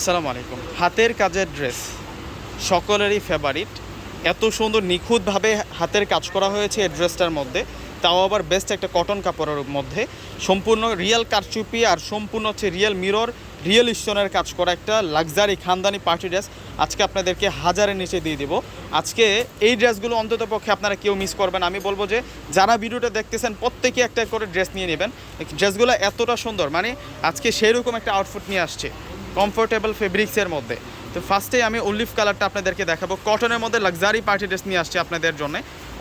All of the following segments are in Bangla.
আসসালামু আলাইকুম। হাতের কাজের ড্রেস সকলেরই ফেভারিট এত সুন্দর, নিখুঁতভাবে হাতের কাজ করা হয়েছে এই ড্রেসটার মধ্যে। তাও আবার বেস্ট একটা কটন কাপড়ের মধ্যে। সম্পূর্ণ রিয়েল কারচুপি আর সম্পূর্ণ হচ্ছে রিয়েল মিরর রিয়েল স্টোনের কাজ করা একটা লাক্সারি খানদানি পার্টি ড্রেস আজকে আপনাদেরকে হাজারের নিচে দিয়ে দিব। আজকে এই ড্রেসগুলো অন্তত পক্ষে আপনারা কেউ মিস করবেন। আমি বলব যে, যারা ভিডিওটা দেখতেছেন, প্রত্যেকে একটা করে ড্রেস নিয়ে নেবেন। ড্রেসগুলো এতটা সুন্দর মানে আজকে সেইরকম একটা আউটফুট নিয়ে আসছে। কমফোর্টেবল ফেব্রিক্সের মধ্যে। তো ফার্স্টে আমি অলিভ কালারটা আপনাদেরকে দেখাবো। কটনের মধ্যে লাক্সারি পার্টি ড্রেস নিয়ে আসছে আপনাদের জন্য।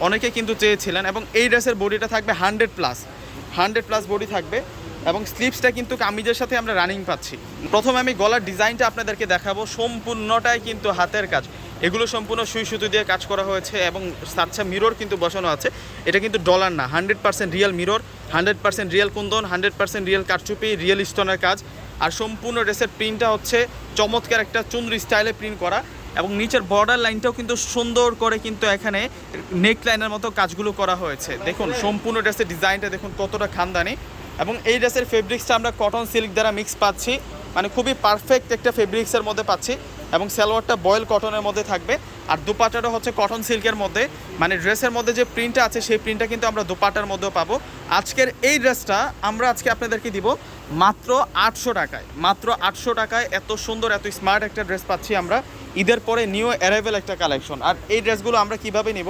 অনেকে কিন্তু চেয়েছিলেন এবং এই ড্রেসের বডিটা থাকবে hundred plus hundred plus body থাকবে এবং স্লিপসটা কিন্তু কামিজের সাথে আমরা রানিং পাচ্ছি। প্রথমে আমি গলার ডিজাইনটা আপনাদেরকে দেখাবো। সম্পূর্ণটাই কিন্তু হাতের কাজ। এগুলো সম্পূর্ণ সুই সুতো দিয়ে কাজ করা হয়েছে এবং সাচ্ছা মিরর কিন্তু বসানো আছে। এটা কিন্তু ডলার না। Hundred percent real mirror hundred percent real kundan hundred percent real কারচুপি রিয়েল স্টোনের কাজ। আর সম্পূর্ণ ড্রেসের প্রিন্টটা হচ্ছে চমৎকার একটা চুনরি স্টাইলে প্রিন্ট করা এবং নিচের বর্ডার লাইনটাও কিন্তু সুন্দর করে কিন্তু এখানে নেক লাইনের মতো কাজগুলো করা হয়েছে। দেখুন, সম্পূর্ণ ড্রেসের ডিজাইনটা দেখুন কতটা খানদানি। এবং এই ড্রেসের ফেব্রিক্সটা আমরা কটন সিল্ক দ্বারা মিক্স পাচ্ছি। মানে খুবই পারফেক্ট একটা ফেব্রিক্সের মধ্যে পাচ্ছি এবং সালোয়ারটা বয়েল কটনের মধ্যে থাকবে। আর দুপাটাটা হচ্ছে কটন সিল্কের মধ্যে। মানে ড্রেসের মধ্যে যে প্রিন্টটা আছে, সেই প্রিন্টটা কিন্তু আমরা দুপাটার মধ্যেও পাবো। আজকের এই ড্রেসটা আমরা আজকে আপনাদেরকে দিব মাত্র আটশো টাকায়। মাত্র আটশো টাকায় এত সুন্দর, এত স্মার্ট একটা ড্রেস পাচ্ছি আমরা। ঈদের পরে নিউ অ্যারাইভেল একটা কালেকশন আর এই ড্রেসগুলো আমরা কীভাবে নিব?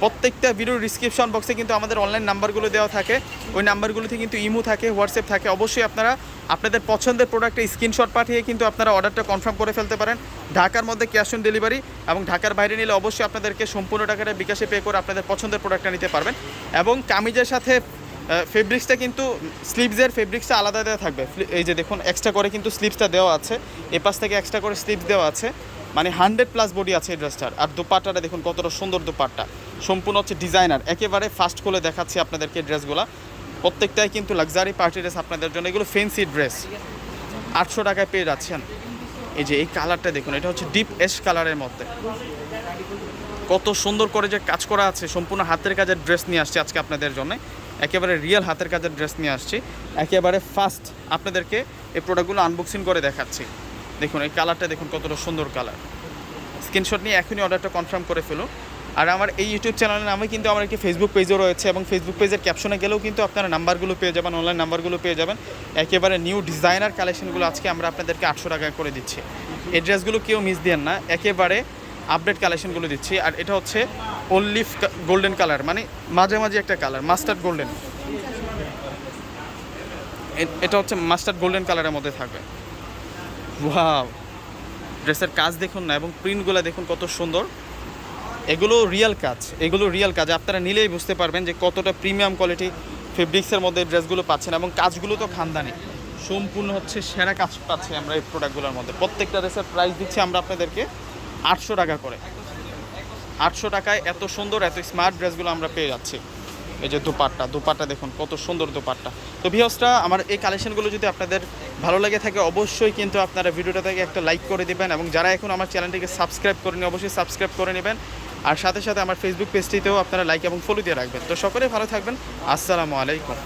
প্রত্যেকটা ভিডিওর ডিসক্রিপশন বক্সে কিন্তু আমাদের অনলাইন নাম্বারগুলো দেওয়া থাকে। ওই নাম্বারগুলোতে কিন্তু ইমো থাকে হোয়াটসঅ্যাপ থাকে। অবশ্যই আপনারা আপনাদের পছন্দের প্রোডাক্টের স্ক্রিনশট পাঠিয়ে কিন্তু আপনারা অর্ডারটা কনফার্ম করে ফেলতে পারেন। ঢাকার মধ্যে ক্যাশ অন ডেলিভারি এবং ঢাকার বাইরে নিলে অবশ্যই আপনাদেরকে সম্পূর্ণ টাকাটা বিকাশে পে করে আপনাদের পছন্দের প্রোডাক্টটা নিতে পারবেন। এবং কামিজের সাথে ফেব্রিক্সটা কিন্তু স্লিভসের ফেব্রিক্সটা আলাদা দেওয়া থাকবে। এই যে দেখুন এক্সট্রা করে কিন্তু স্লিভসটা দেওয়া আছে। এ পাশ থেকে এক্সট্রা করে স্লিভস দেওয়া আছে। মানে হান্ড্রেড প্লাস বডি আছে এই ড্রেসটার। আর দুপাট্টাটা দেখুন কতটা সুন্দর দুপাট্টা। সম্পূর্ণ হচ্ছে ডিজাইনার। একেবারে ফাস্ট করে দেখাচ্ছি আপনাদেরকে ড্রেসগুলো। প্রত্যেকটাই কিন্তু লাক্সারি পার্টি ড্রেস আপনাদের জন্য। এগুলো ফেন্সি ড্রেস আটশো টাকায় পেয়ে যাচ্ছেন। এই যে, এই কালারটা দেখুন, এটা হচ্ছে ডিপ এশ কালারের মধ্যে। কত সুন্দর করে যে কাজ করা আছে, সম্পূর্ণ হাতের কাজের ড্রেস নিয়ে আসছি আজকে আপনাদের জন্য। একেবারে রিয়েল হাতের কাজের ড্রেস নিয়ে আসছি। একেবারে ফাস্ট আপনাদেরকে এই প্রোডাক্টগুলো আনবক্সিং করে দেখাচ্ছি। দেখুন, এই কালারটা দেখুন, কতটা সুন্দর কালার স্ক্রিনশট নিয়ে এখনই অর্ডারটা কনফার্ম করে ফেলুন। আর আমার এই ইউটিউব চ্যানেলের নামে কিন্তু আমার একটি ফেসবুক পেজও রয়েছে এবং ফেসবুক পেজের ক্যাপশনে গেলেও কিন্তু আপনারা নাম্বারগুলো পেয়ে যাবেন অনলাইন নাম্বারগুলো পেয়ে যাবেন। একেবারে নিউ ডিজাইনার কালেকশনগুলো আজকে আমরা আপনাদেরকে আটশো টাকা করে দিচ্ছি। এই ড্রেসগুলো কেউ মিস দেন না, একেবারে আপডেট কালেকশনগুলো দিচ্ছি। আর এটা হচ্ছে অলিভ গোল্ডেন কালার মানে মাঝে মাঝে একটা কালার মাস্টার্ড গোল্ডেন এটা হচ্ছে মাস্টার্ড গোল্ডেন কালারের মধ্যে থাকবে। ওয়াও ড্রেসের কাজ দেখুন না এবং প্রিন্টগুলো দেখুন কত সুন্দর। এগুলো রিয়েল কাজ, এগুলো রিয়েল কাজ। আপনারা নিলেই বুঝতে পারবেন যে কতটা প্রিমিয়াম কোয়ালিটি ফেব্রিক্সের মধ্যে ড্রেসগুলো পাচ্ছেন এবং কাজগুলো তো খানদানি। সম্পূর্ণ হচ্ছে সেরা কাজ পাচ্ছি আমরা এই প্রোডাক্টগুলোর মধ্যে। প্রত্যেকটা ড্রেসের প্রাইস দিচ্ছি আমরা আপনাদেরকে আটশো টাকা করে। আটশো টাকায় এত সুন্দর, এত স্মার্ট ড্রেসগুলো আমরা পেয়ে যাচ্ছি। এই যে দুপাট্টা দুপাট্টা দেখুন, কত সুন্দর দুপাট্টা। তো ভিওসটা আমার এই কালেকশনগুলো যদি আপনাদের ভালো লাগে থাকে, অবশ্যই কিন্তু আপনারা ভিডিওটা থেকে একটা লাইক করে দেবেন এবং যারা এখন আমার চ্যানেলটিকে সাবস্ক্রাইব করেনি অবশ্যই সাবস্ক্রাইব করে নেবেন। আর সাথে সাথে আমার ফেসবুক পেজটিতেও আপনারা লাইক এবং ফলো দিয়ে রাখবেন। তো সকলেই ভালো থাকবেন। আসসালামু আলাইকুম।